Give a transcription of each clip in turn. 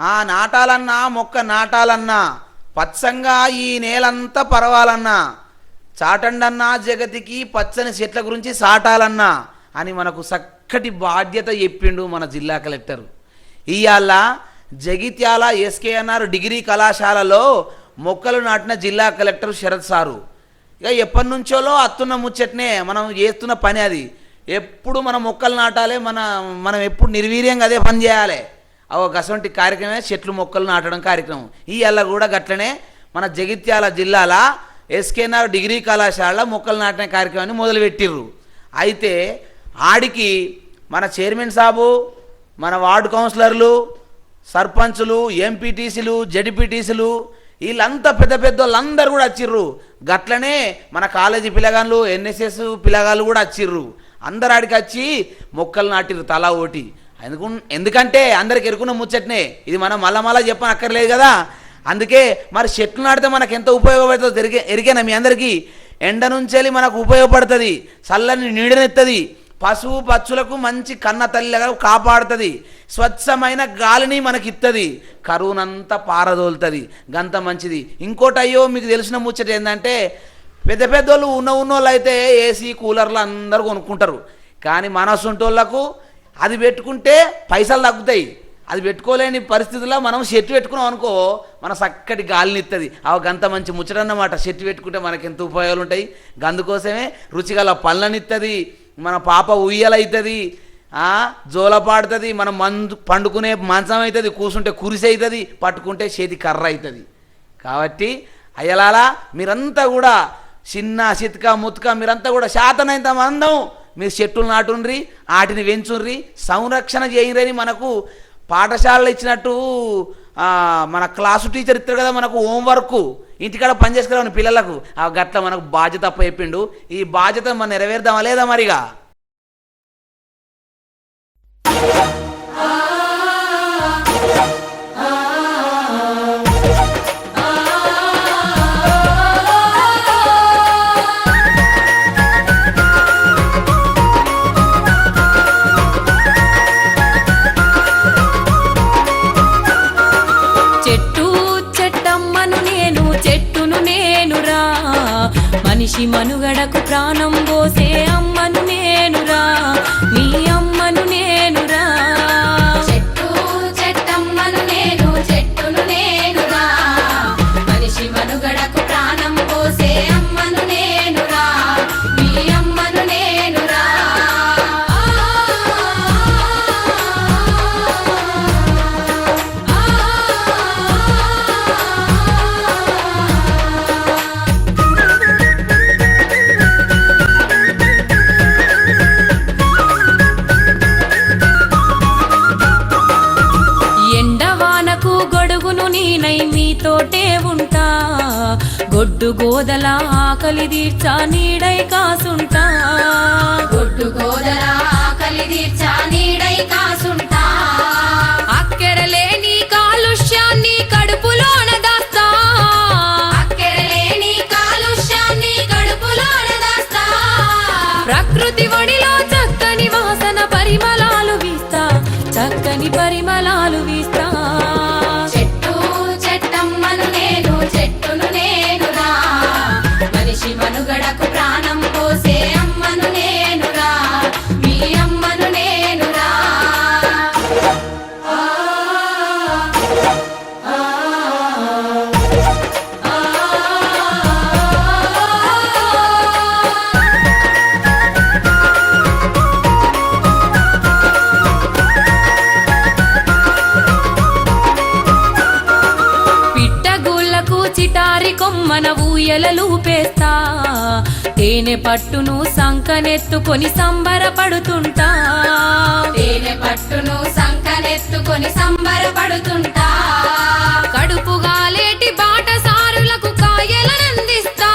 ఆ నాటాలన్నా మొక్క నాటాలన్నా పచ్చంగా ఈ నేలంతా పరవాలన్నా చాటండన్నా జగతికి పచ్చని చెట్ల గురించి సాటాలన్నా అని మనకు చక్కటి బాధ్యత చెప్పిండు మన జిల్లా కలెక్టర్. ఇవాళ జగిత్యాల ఎస్కేఎన్ఆర్ డిగ్రీ కళాశాలలో మొక్కలు నాటిన జిల్లా కలెక్టర్ శరత్ సారు. ఇక ఎప్పటి నుంచోలో అత్తున్న ముచ్చట్నే మనం చేస్తున్న పని అది. ఎప్పుడు మన మొక్కలు నాటాలి మన మనం ఎప్పుడు నిర్వీర్యంగా అదే పని చేయాలి. ఒక గసంటి కార్యక్రమమే చెట్లు మొక్కలు నాటడం కార్యక్రమం. ఈ అల్ల కూడా గట్లనే మన జగిత్యాల జిల్లాల ఎస్కేఎన్ఆర్ డిగ్రీ కళాశాల మొక్కలు నాటిన కార్యక్రమాన్ని మొదలుపెట్టిర్రు. అయితే ఆడికి మన చైర్మన్ సాబు మన వార్డు కౌన్సిలర్లు సర్పంచులు ఎంపీటీసీలు జడిపిటీసీలు వీళ్ళంతా పెద్ద పెద్ద వాళ్ళందరూ కూడా వచ్చిర్రు. గట్లనే మన కాలేజీ పిల్లగాళ్ళు ఎన్ఎస్ఎస్ పిల్లగాళ్ళు కూడా వచ్చిర్రు. అందరు ఆడికి వచ్చి మొక్కలు నాటిర్రు తలా ఓటి. ఎందుకు ఎందుకంటే అందరికి ఎరుకున్న ముచ్చట్నే. ఇది మనం మళ్ళా మళ్ళా చెప్పని అక్కర్లేదు కదా. అందుకే మరి చెట్లు నాటితే మనకు ఎంత ఉపయోగపడుతుందో ఎరిగే ఎరికేనా మీ అందరికీ? ఎండ నుంచి మనకు ఉపయోగపడుతుంది. చల్లని నీడనెత్తది. పశువు పచ్చులకు మంచి కన్న తల్లిగా కాపాడుతుంది. స్వచ్ఛమైన గాలిని మనకి ఇస్తుంది కరువునంతా పారదోలుతుంది. గంత మంచిది. ఇంకోటి అయ్యో మీకు తెలిసిన ముచ్చట ఏంటంటే పెద్ద పెద్దోళ్ళు ఉన్న ఉన్నోళ్ళు అయితే ఏసీ కూలర్లు అందరూ కొనుక్కుంటారు. కానీ మనసుంటోళ్ళకు అది పెట్టుకుంటే పైసలు తగ్గుతాయి. అది పెట్టుకోలేని పరిస్థితుల్లో మనం చెట్టు పెట్టుకున్నాం అనుకో మన చక్కటి గాలిని ఇస్తుంది అవ గంత మంచి ముచ్చటన్నమాట. చెట్టు పెట్టుకుంటే మనకి ఎంత ఉపయోగాలు ఉంటాయి? గందుకోసమే రుచిగల పళ్ళనిస్తుంది మన పాప ఉయ్యలవుతుంది జోల పాడుతుంది. మనం మందు పండుకునే మంచం అవుతుంది కూర్చుంటే కురిసి అవుతుంది పట్టుకుంటే చేతి కర్ర అవుతుంది కాబట్టి అయ్యలాలా మీరంతా కూడా చిన్న చిత్క ముత్క మీరంతా కూడా శాతనైంత మందం. మీరు చెట్టులు నాటుండ్రి వాటిని పెంచుండ్రి సంరక్షణ చేయరని మనకు పాఠశాలలో ఇచ్చినట్టు మన క్లాసు టీచర్ ఇస్తారు కదా మనకు హోంవర్క్. ఇంటికాడ పని చేసుకురావని పిల్లలకు. ఆ గట్ల మనకు బాధ్యత అప్ప చెప్పిండు. ఈ బాధ్యత మనం నెరవేర్దామా లేదా మరిగా? ఆకలి చిటారి కొమ్మన ఊయలలు పేస్తా. తేనె పట్టును సంకనెత్తుకొని సంబరపడుతుంటా. తేనె పట్టును సంకనెత్తుకొని సంబరపడుతుంటా. కడుపుగా లేటి బాటసారులకు కాయలనందిస్తా.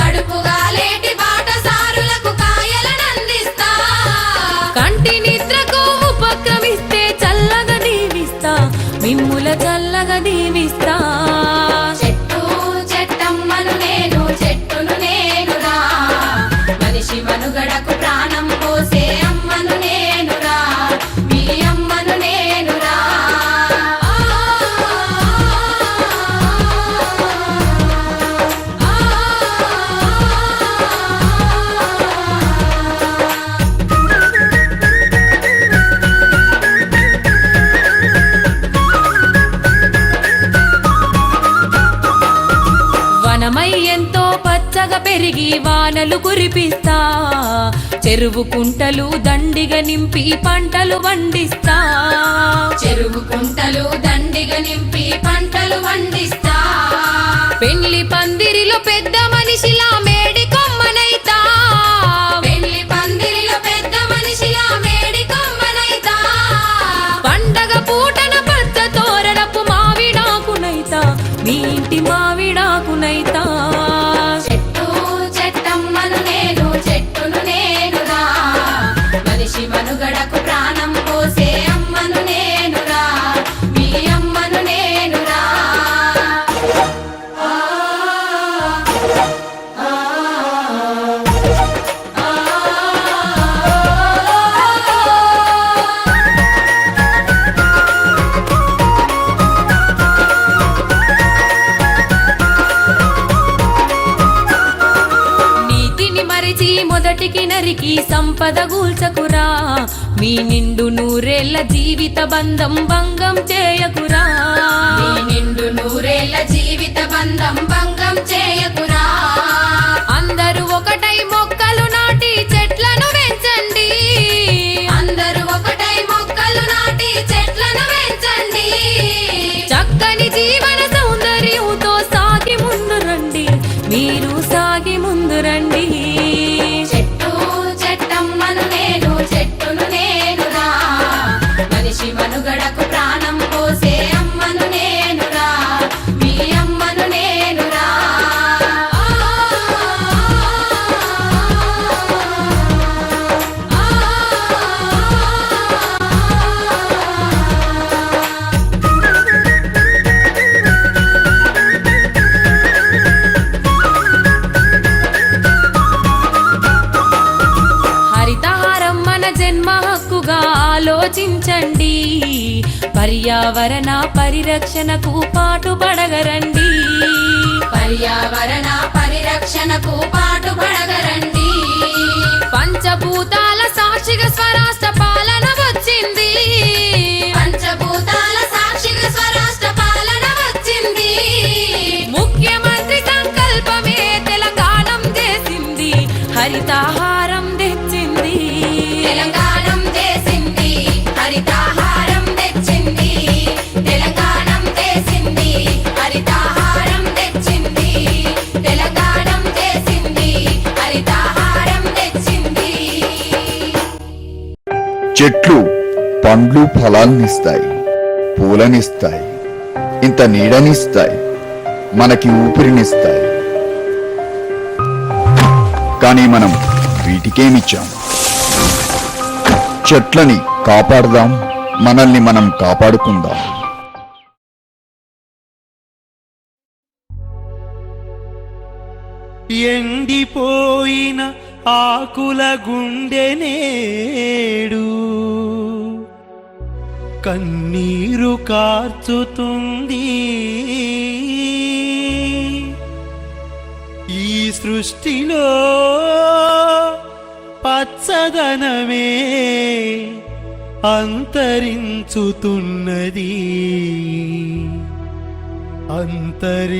కడుపుగా లేటి బాటసారులకు కాయలనందిస్తా. కంటి నిద్రకు ఉపక్రమిస్తే చల్లగా దీవిస్తా. మిమ్ముల చల్లగా దీవిస్తా కురిపిస్తా. చెరువు కుంటలు దండిగా నింపి పంటలు వండిస్తా చెరువు కుంటలు దండిగా నింపి పంటలు వండిస్తా పెళ్ళి పందిరిలో పెద్ద మొదటికి నరికి సంపద గూల్చకురా. మీ నిండు నూరేళ్ళ జీవిత బంధం భంగం చేయకురా. నిండు నూరేళ్ళ జీవిత బంధం భంగం చేయకురా. అందరూ ఒకటై మొక్కలు నాటి చెట్లను పెంచండి అందరూ ఒకటై మొక్కలు నాటి చెట్లను పెంచండి చక్కని జీవన సౌందర్యంతో సాగి ముందు రండి. మీరు సాగి ముందు రండి. పర్యావరణ పరిరక్షణకు పాటుపడగరండి. పర్యావరణ పరిరక్షణకు పాటుపడగరండి. పంచభూతాల సాక్షిగా స్వరాష్ట్ర పాలన వచ్చింది. పంచభూతాల చెట్లు పండ్లు ఫలాల్నిస్తాయి పూలనిస్తాయి ఇంత నీడనిస్తాయి మనకి ఊపిరినిస్తాయి. కానీ మనం వీటికేమిచ్చాం? చెట్లని కాపాడదాం మనల్ని మనం కాపాడుకుందాం. ఎండిపోయిన ఆకుల గుండె నేడు కన్నీరు కార్చుతుంది. ఈ సృష్టిలో పచ్చదనమే అంతరించుతున్నది. అంతరించుతున్నది.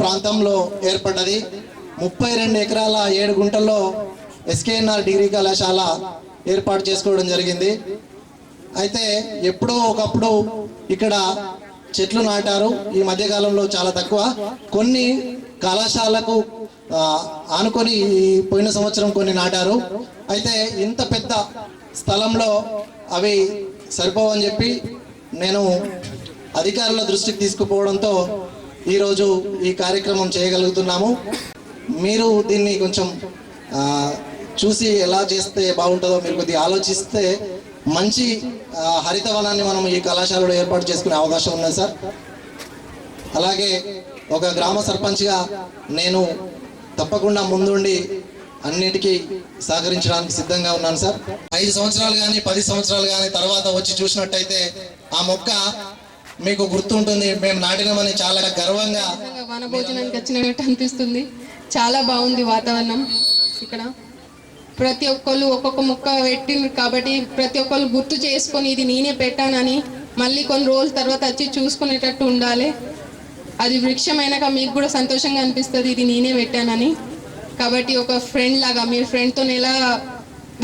ప్రాంతంలో ఏర్పడ్డది. ముప్పై రెండు ఎకరాల ఏడు గుంటల్లో ఎస్కేఎన్ఆర్ డిగ్రీ కళాశాల ఏర్పాటు చేసుకోవడం జరిగింది. అయితే ఎప్పుడో ఒకప్పుడు ఇక్కడ చెట్లు నాటారు. ఈ మధ్యకాలంలో చాలా తక్కువ. కొన్ని కళాశాలకు ఆనుకొని పోయిన సంవత్సరం కొన్ని నాటారు. అయితే ఇంత పెద్ద స్థలంలో అవి సరిపోవని చెప్పి నేను అధికారుల దృష్టికి తీసుకుపోవడంతో ఈరోజు ఈ కార్యక్రమం చేయగలుగుతున్నాము. మీరు దీన్ని కొంచెం చూసి ఎలా చేస్తే బాగుంటుందో మీరు కొద్దిగా ఆలోచిస్తే మంచి హరితవనాన్ని మనం ఈ కళాశాలలో ఏర్పాటు చేసుకునే అవకాశం ఉన్నది సార్. అలాగే ఒక గ్రామ సర్పంచ్గా నేను తప్పకుండా ముందుండి అన్నిటికీ సహకరించడానికి సిద్ధంగా ఉన్నాను సార్. ఐదు సంవత్సరాలు కానీ పది సంవత్సరాలు కానీ తర్వాత వచ్చి చూసినట్టయితే ఆ మొక్క మీకు గుర్తుంటుంది మేము నాటినామని చాలా గర్వంగా వన భోజనానికి వచ్చినట్టు అనిపిస్తుంది. చాలా బాగుంది వాతావరణం ఇక్కడ. ప్రతి ఒక్కళ్ళు ఒక్కొక్క ముక్క పెట్టిండ్రు కాబట్టి ప్రతి ఒక్కళ్ళు గుర్తు చేసుకొని ఇది నేనే పెట్టానని మళ్ళీ కొన్ని రోజుల తర్వాత వచ్చి చూసుకునేటట్టు ఉండాలి. అది వృక్షమైనాక మీకు కూడా సంతోషంగా అనిపిస్తుంది ఇది నేనే పెట్టానని. కాబట్టి ఒక ఫ్రెండ్ లాగా మీ ఫ్రెండ్తో ఎలా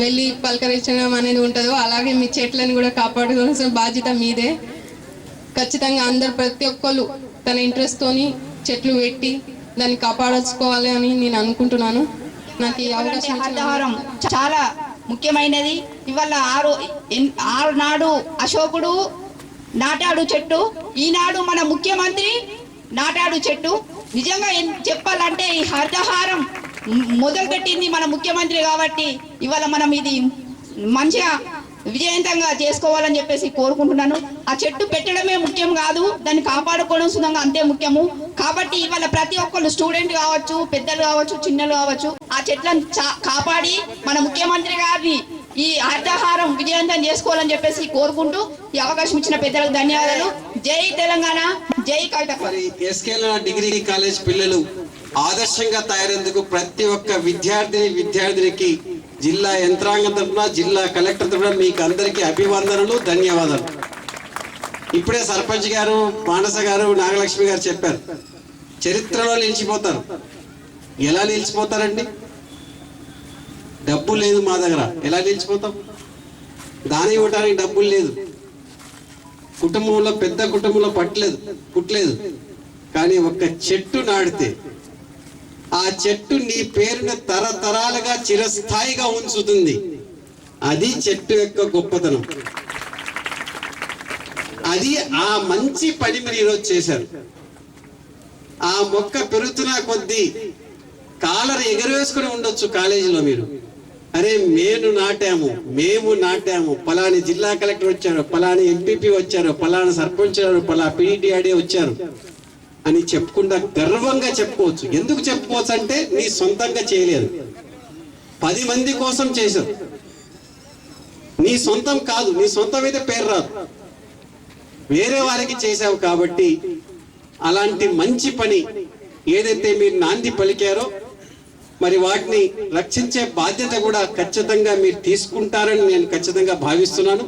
వెళ్ళి పలకరించడం అనేది ఉంటుందో అలాగే మీ చెట్లను కూడా కాపాడుకోవాల్సిన బాధ్యత మీదే. ఖచ్చితంగా అందరు ప్రతి ఒక్కళ్ళు తన ఇంట్రెస్ట్ తోని చెట్లు పెట్టి దాన్ని కాపాడుకోవాలి అని నేను అనుకుంటున్నాను. నాకు ఈ అవకాశం హరితహారం చాలా ముఖ్యమైనది. ఇవాళ ఆరు ఆరు నాడు అశోకుడు నాటాడు చెట్టు. ఈనాడు మన ముఖ్యమంత్రి నాటాడు చెట్టు. నిజంగా చెప్పాలంటే ఈ హరితహారం మొదలు పెట్టింది మన ముఖ్యమంత్రి కాబట్టి ఇవాళ మనం ఇది మంచిగా విజయవంతంగా చేసుకోవాలని చెప్పేసి కోరుకుంటున్నాను. ఆ చెట్టు పెట్టడమే ముఖ్యం కాదు దాన్ని కాపాడుకోవడం సుధంగా అంతే ముఖ్యము. కాబట్టి ఇవాళ ప్రతి ఒక్కరు స్టూడెంట్ కావచ్చు పెద్దలు కావచ్చు చిన్నలు కావచ్చు ఆ చెట్లను చా- కాపాడి మన ముఖ్యమంత్రి గారిని ఈ హరితహారం విజయవంతం చేసుకోవాలని చెప్పేసి కోరుకుంటూ ఈ అవకాశం ఇచ్చిన పెద్దలకు ధన్యవాదాలు. జై తెలంగాణ జై కవిత డిగ్రీ కాలేజ్ పిల్లలు ఆదర్శంగా తయారేందుకు ప్రతి ఒక్క విద్యార్థిని విద్యార్థినికి జిల్లా యంత్రాంగం తరఫున జిల్లా కలెక్టర్ తరఫున మీకు అందరికీ అభివందనలు ధన్యవాదాలు. ఇప్పుడే సర్పంచ్ గారు మానస గారు నాగలక్ష్మి గారు చెప్పారు. చరిత్రలో నిలిచిపోతారు. ఎలా నిలిచిపోతారండి? డబ్బు లేదు మా దగ్గర. ఎలా నిలిచిపోతాం? దాని ఇవ్వడానికి డబ్బులు లేదు. కుటుంబంలో పెద్ద కుటుంబంలో పట్టలేదు పుట్టలేదు. కానీ ఒక చెట్టు నాటితే ఆ చెట్టు నీ పేరును తరతరాలుగా చిరస్థాయిగా ఉంచుతుంది. అది చెట్టు యొక్క గొప్పతనం. అది ఆ మంచి పని మీరు ఈరోజు చేశారు. ఆ మొక్క పెరుగుతున్న కొద్దీ కాలర్ ఎగరవేసుకుని ఉండొచ్చు కాలేజీలో మీరు. అరే మేము నాటాము మేము నాటాము. పలాని జిల్లా కలెక్టర్ వచ్చారు పలాని ఎంపీపీ వచ్చారు పలానా సర్పంచ్ వచ్చారు పలా పీడీఆర్డీ వచ్చారు. అని చెప్పకుండా గర్వంగా చెప్పుకోవచ్చు. ఎందుకు చెప్పుకోవచ్చు అంటే నీ సొంతంగా చేయలేదు. పది మంది కోసం చేశావు నీ సొంతం కాదు. నీ సొంతం అయితే పేరు రాదు. వేరే వారికి చేశావు కాబట్టి అలాంటి మంచి పని ఏదైతే మీరు నాంది పలికారో మరి వాటిని రక్షించే బాధ్యత కూడా ఖచ్చితంగా మీరు తీసుకుంటారని నేను ఖచ్చితంగా భావిస్తున్నాను.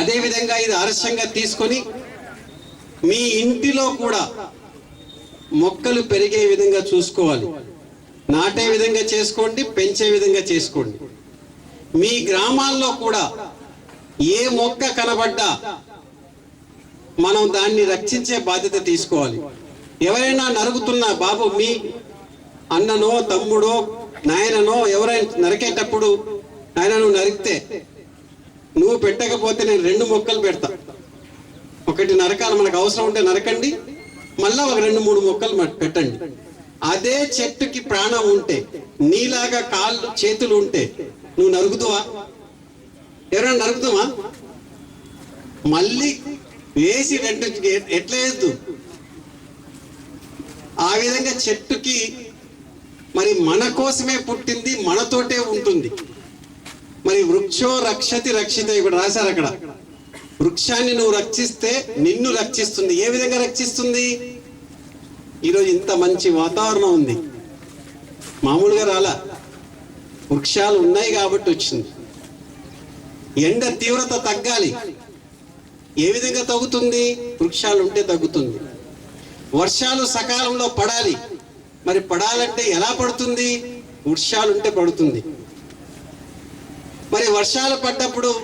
అదేవిధంగా ఇది ఆలస్యంగా తీసుకొని మీ ఇంటిలో కూడా మొక్కలు పెరిగే విధంగా చూసుకోవాలి. నాటే విధంగా చేసుకోండి పెంచే విధంగా చేసుకోండి. మీ గ్రామాల్లో కూడా ఏ మొక్క కనబడ్డా మనం దాన్ని రక్షించే బాధ్యత తీసుకోవాలి. ఎవరైనా నరుగుతున్నా బాబు మీ అన్ననో తమ్ముడో నాయననో ఎవరైనా నరికేటప్పుడు నాయన నువ్వు నరికితే నువ్వు పెట్టకపోతే నేను రెండు మొక్కలు పెడతా. ఒకటి నరకాలి మనకు అవసరం ఉంటే నరకండి మళ్ళా ఒక రెండు మూడు మొక్కలు పెట్టండి. అదే చెట్టుకి ప్రాణం ఉంటే నీలాగా కాళ్ళు చేతులు ఉంటే నువ్వు నరుకుతావా ఎవరైనా నరుకుతావా మళ్ళీ వేసి రెండు ఎ- ఎట్లా వేద్దు ఆ విధంగా చెట్టుకి మరి మన కోసమే పుట్టింది మనతోటే ఉంటుంది. మరి వృక్షో రక్షతి రక్షిత ఇక్కడ రాశారు అక్కడ. వృక్షాన్ని నువ్వు రక్షిస్తే నిన్ను రక్షిస్తుంది. ఏ విధంగా రక్షిస్తుంది? ఈరోజు ఇంత మంచి వాతావరణం ఉంది. మామూలుగా రాలా. వృక్షాలు ఉన్నాయి కాబట్టి వచ్చింది. ఎండ తీవ్రత తగ్గాలి. ఏ విధంగా తగ్గుతుంది? వృక్షాలు ఉంటే తగ్గుతుంది. వర్షాలు సకాలంలో పడాలి. మరి పడాలంటే ఎలా పడుతుంది? వృక్షాలు ఉంటే పడుతుంది. మరి వర్షాలు పడ్డప్పుడు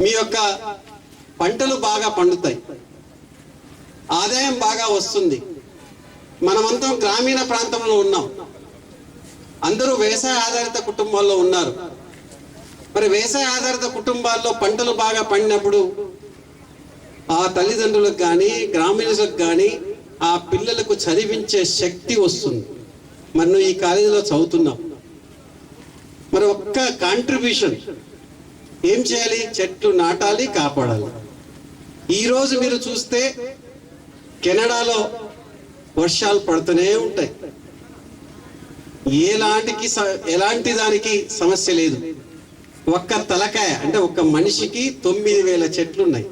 మీ యొక్క పంటలు బాగా పండుతాయి. ఆదాయం బాగా వస్తుంది. మనమంతా గ్రామీణ ప్రాంతంలో ఉన్నాం. అందరూ వ్యవసాయ ఆధారిత కుటుంబాల్లో ఉన్నారు. మరి వ్యవసాయ ఆధారిత కుటుంబాల్లో పంటలు బాగా పండినప్పుడు ఆ తల్లిదండ్రులకు కానీ గ్రామీణులకు కానీ ఆ పిల్లలకు చదివించే శక్తి వస్తుంది. మరి నువ్వు ఈ కాలేజీలో చదువుతున్నావు. మరి ఒక్క కాంట్రిబ్యూషన్ ఏం చేయాలి? చెట్లు నాటాలి కాపాడాలి. ఈరోజు మీరు చూస్తే కెనడాలో వర్షాలు పడుతూనే ఉంటాయి. ఎలాంటికి స- ఎలాంటి దానికి సమస్య లేదు. ఒక్క తలకాయ అంటే ఒక్క మనిషికి తొమ్మిది వేల చెట్లు ఉన్నాయి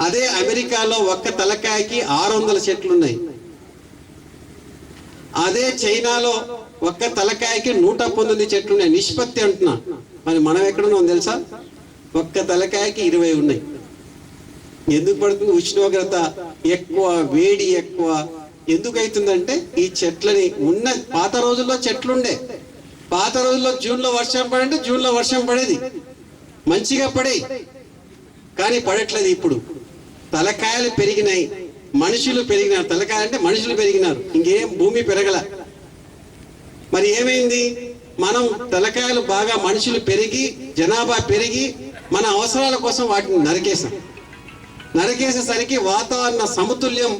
అదే అమెరికాలో ఒక్క తలకాయకి ఆరు వందల చెట్లు ఉన్నాయి అదే చైనాలో ఒక్క తలకాయకి నూట పంతొమ్మిది చెట్లు ఉన్నాయి నిష్పత్తి అంటున్నా. మరి మనం ఎక్కడున్నాం తెలుసా? ఒక్క తలకాయకి ఇరవై ఉన్నాయి. ఎందుకు పడుతుంది? ఉష్ణోగ్రత ఎక్కువ వేడి ఎక్కువ. ఎందుకు అవుతుందంటే ఈ చెట్లని ఉన్న పాత రోజుల్లో చెట్లుండే. పాత రోజుల్లో జూన్లో వర్షం పడంటే జూన్లో వర్షం పడేది. మంచిగా పడేది కానీ పడట్లేదు ఇప్పుడు. తలకాయలు పెరిగినాయి. మనుషులు పెరిగినారు. తలకాయ అంటే మనుషులు పెరిగినారు. ఇంకేం భూమి పెరగల. మరి ఏమైంది? మనం తలకాయలు బాగా మనుషులు పెరిగి జనాభా పెరిగి మన అవసరాల కోసం వాటిని నరికేసాం నరికేసేసరికి వాతావరణ సమతుల్యం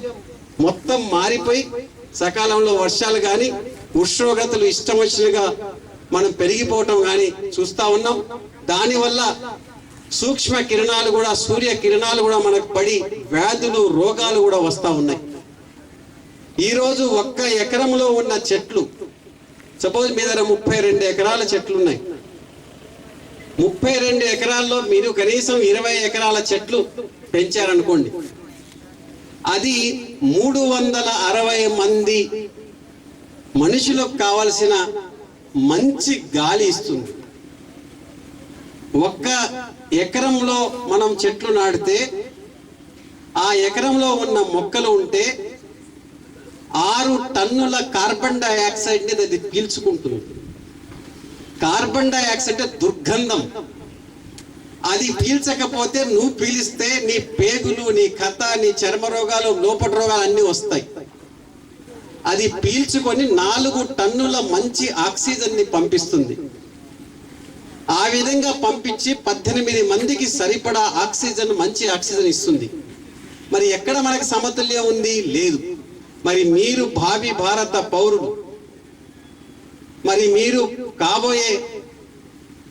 మొత్తం మారిపోయి సకాలంలో వర్షాలు కానీ ఉష్ణోగ్రతలు ఇష్టం వచ్చినగా మనం పెరిగిపోవటం కానీ చూస్తా ఉన్నాం. దానివల్ల సూక్ష్మ కిరణాలు కూడా సూర్య కిరణాలు కూడా మనకు పడి వ్యాధులు రోగాలు కూడా వస్తూ ఉన్నాయి. ఈరోజు ఒక్క ఎకరంలో ఉన్న చెట్లు సపోజ్ మీ దగ్గర ముప్పై రెండు ఎకరాల చెట్లు ఉన్నాయి ముప్పై రెండు ఎకరాల్లో మీరు కనీసం ఇరవై ఎకరాల చెట్లు పెంచారనుకోండి. అది మూడు వందల అరవై మంది మనుషులకు కావలసిన మంచి గాలి ఇస్తుంది. ఒక్క ఎకరంలో మనం చెట్లు నాటితే ఆ ఎకరంలో ఉన్న మొక్కలు ఉంటే ఆరు టన్నుల కార్బన్ డైఆక్సైడ్ని అది పీల్చుకుంటుంది. కార్బన్ డైఆక్సైడ్ అంటే దుర్గంధం. అది పీల్చకపోతే నువ్వు పీలిస్తే నీ పేగులు నీ కథ నీ చర్మ రోగాలు లోపటి రోగాలు అన్నీ వస్తాయి. అది పీల్చుకొని నాలుగు టన్నుల మంచి ఆక్సిజన్ని పంపిస్తుంది. ఆ విధంగా పంపించి పద్దెనిమిది మందికి సరిపడా ఆక్సిజన్ మంచి ఆక్సిజన్ ఇస్తుంది. మరి ఎక్కడ మనకి సమతుల్యం ఉంది? లేదు. మరి మీరు భావి భారత పౌరులు మరి మీరు కాబోయే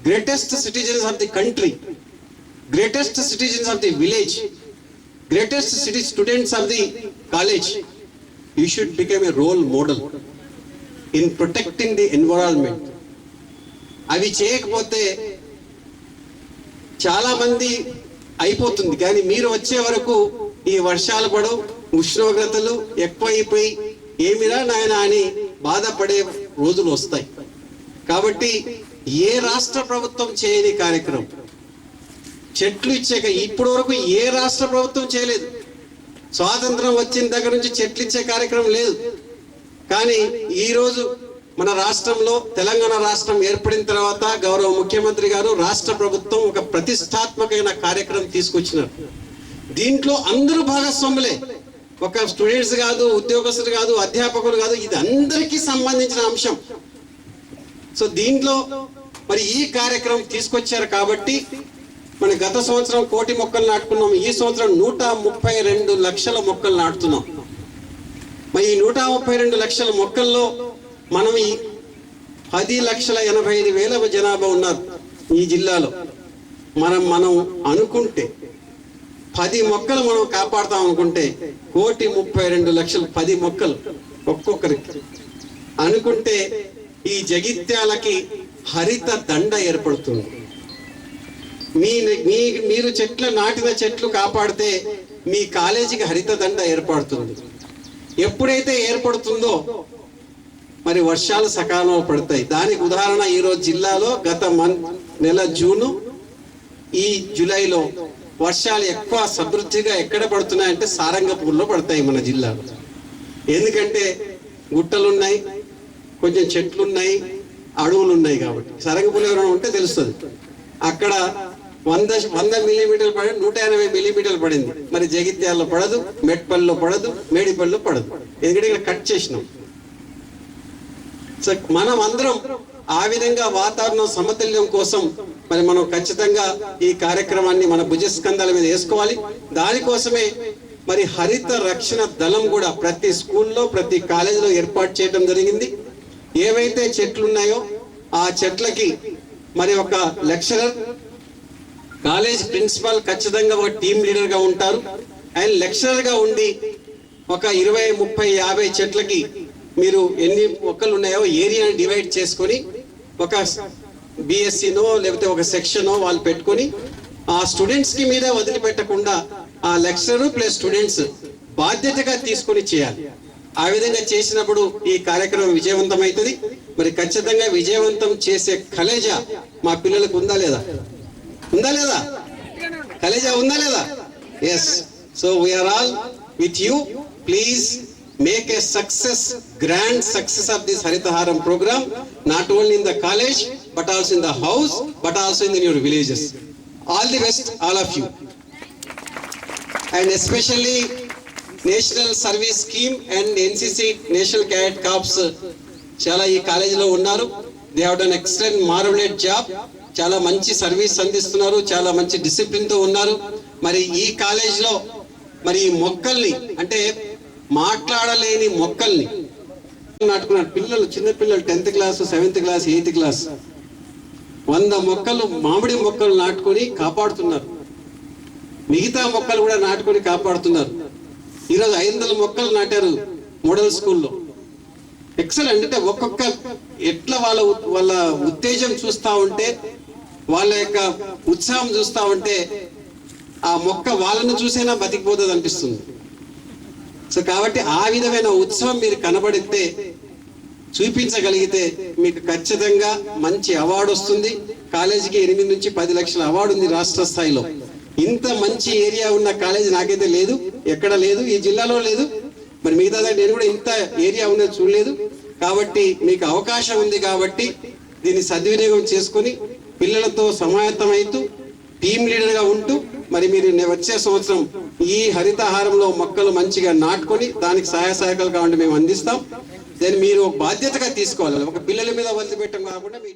greatest citizens of the country greatest citizens of the village greatest city students of the college you should become a role model in protecting the environment అవి చేయకపోతే చాలా మంది అయిపోతుంది. కానీ మీరు వచ్చే వరకు ఈ వర్షాలు పడవు ఉష్ణోగ్రతలు ఎక్కువైపోయి ఏమిరా నాయన అని బాధపడే రోజులు వస్తాయి. కాబట్టి ఏ రాష్ట్ర ప్రభుత్వం చేయని కార్యక్రమం? చెట్లు ఇచ్చాక ఇప్పటి వరకు ఏ రాష్ట్ర ప్రభుత్వం చేయలేదు. స్వాతంత్రం వచ్చిన దగ్గర నుంచి చెట్లు ఇచ్చే కార్యక్రమం లేదు. కానీ ఈ రోజు మన రాష్ట్రంలో తెలంగాణ రాష్ట్రం ఏర్పడిన తర్వాత గౌరవ ముఖ్యమంత్రి గారు రాష్ట్ర ప్రభుత్వం ఒక ప్రతిష్టాత్మకమైన కార్యక్రమం తీసుకొచ్చినారు. దీంట్లో అందరూ భాగస్వాములే. ఒక స్టూడెంట్స్ కాదు ఉద్యోగస్తులు కాదు అధ్యాపకులు కాదు ఇది అందరికీ సంబంధించిన అంశం. సో దీంట్లో మరి ఈ కార్యక్రమం తీసుకొచ్చారు కాబట్టి మన గత సంవత్సరం కోటి మొక్కలు నాటుకున్నాం ఈ సంవత్సరం నూట ముప్పై రెండు లక్షల మొక్కలు నాటుతున్నాం. మరి ఈ నూట ముప్పై రెండు లక్షల మొక్కల్లో మనం ఈ పది లక్షల ఎనభై ఐదు వేల జనాభా ఉన్నారు ఈ జిల్లాలో. మనం మనం అనుకుంటే పది మొక్కలు మనం కాపాడుతాం అనుకుంటే కోటి ముప్పై రెండు లక్షలు పది మొక్కలు ఒక్కొక్కరికి. అనుకుంటే ఈ జగిత్యాలకి హరిత దండ ఏర్పడుతుంది. మీ మీ మీరు చెట్లు నాటిన చెట్లు కాపాడితే మీ కాలేజీకి హరిత దండ ఏర్పడుతుంది. ఎప్పుడైతే ఏర్పడుతుందో మరి వర్షాలు సకాలంలో పడతాయి. దానికి ఉదాహరణ ఈరోజు జిల్లాలో గత మన్ నెల జూను ఈ జూలైలో వర్షాలు ఎక్కువ సమృద్ధిగా ఎక్కడ పడుతున్నాయంటే సారంగపూర్లో పడతాయి మన జిల్లాలో. ఎందుకంటే గుట్టలు ఉన్నాయి కొంచెం చెట్లు ఉన్నాయి అడవులు ఉన్నాయి కాబట్టి. సరంగపూర్లో ఎవరైనా ఉంటే తెలుస్తుంది. అక్కడ వంద వంద మిల్లీమీటర్లు పడి నూట ఎనభై మిల్లీమీటర్లు పడింది. మరి జగిత్యాల్లో పడదు మెట్పల్లిలో పడదు మేడిపల్లిలో పడదు. ఎందుకంటే ఇక్కడ కట్ చేసినాం. సో మనం అందరం ఆ విధంగా వాతావరణం సమతుల్యం కోసం మరి మనం ఖచ్చితంగా ఈ కార్యక్రమాన్ని మన భుజస్కంధాల మీద వేసుకోవాలి. దానికోసమే మరి హరిత రక్షణ దళం కూడా ప్రతి స్కూల్లో ప్రతి కాలేజీలో ఏర్పాటు చేయడం జరిగింది. ఏవైతే చెట్లు ఉన్నాయో ఆ చెట్లకి మరి ఒక లెక్చరర్ కాలేజ్ ప్రిన్సిపాల్ ఖచ్చితంగా ఒక టీమ్ లీడర్గా ఉంటారు. అండ్ లెక్చరర్గా ఉండి ఒక ఇరవై ముప్పై యాభై చెట్లకి మీరు ఎన్ని మొక్కలు ఉన్నాయో ఏరియాని డివైడ్ చేసుకొని ఒక బిఎస్సినో లేకపోతే ఒక సెక్షనో వాళ్ళు పెట్టుకొని ఆ స్టూడెంట్స్కి మీద వదిలిపెట్టకుండా ఆ లెక్చరర్ ప్లస్ స్టూడెంట్స్ బాధ్యతగా తీసుకొని చేయాలి. ఆ విధంగా చేసినప్పుడు ఈ కార్యక్రమం విజయవంతమవుతుంది. మరి ఖచ్చితంగా విజయవంతం చేసే కలేజ మా పిల్లలకు ఉందా లేదా? ఉందా లేదా? కలేజా ఉందా లేదా? Yes so we are all with you please make a success grand success of this Harithaharam programme not only in the college but also in the house but also in your villages all the best all of you and especially national service scheme and NCC national cadet corps చాలా ఈ కాలేజీలో ఉన్నారు. They have done excellent marvellous job చాలా మంచి service అందిస్తున్నారు. చాలా మంచి డిసిప్లిన్తో ఉన్నారు. మరి ఈ కాలేజ్లో మరి ఈ మొక్కల్ని అంటే మాట్లాడలేని మొక్కల్ని నాటుకున్నారు పిల్లలు చిన్నపిల్లలు tenth class seventh class eighth class. వంద మొక్కలు మామిడి మొక్కలు నాటుకొని కాపాడుతున్నారు. మిగతా మొక్కలు కూడా నాటుకొని కాపాడుతున్నారు. ఈరోజు ఐదు వందల మొక్కలు నాటారు మోడల్ స్కూల్లో. ఎక్సలెంట్ అంటే ఒక్కొక్క ఎట్లా వాళ్ళ వాళ్ళ ఉత్తేజం చూస్తా ఉంటే వాళ్ళ యొక్క ఉత్సాహం చూస్తా ఉంటే ఆ మొక్క వాళ్ళను చూసైనా బతికిపోతుంది అనిపిస్తుంది సో కాబట్టి ఆ విధమైన ఉత్సవం మీరు కనబడితే చూపించగలిగితే మీకు ఖచ్చితంగా మంచి అవార్డు వస్తుంది. కాలేజీకి ఎనిమిది నుంచి పది లక్షల అవార్డు ఉంది రాష్ట్ర స్థాయిలో. ఇంత మంచి ఏరియా ఉన్న కాలేజీ నాకైతే లేదు ఎక్కడ లేదు ఈ జిల్లాలో లేదు. మరి మిగతా నేను కూడా ఇంత ఏరియా ఉన్నది చూడలేదు. కాబట్టి మీకు అవకాశం ఉంది కాబట్టి దీన్ని సద్వినియోగం చేసుకొని పిల్లలతో సమాయత్తం అవుతూ టీం లీడర్గా ఉంటూ మరి మీరు వచ్చే సంవత్సరం ఈ హరితహారంలో మొక్కలు మంచిగా నాటుకొని దానికి సహాయ సహకారాలు కావాలంటే మేము అందిస్తాం. దాన్ని మీరు బాధ్యతగా తీసుకోవాలి. ఒక పిల్లల మీద వదిలిపెట్టడం కాకుండా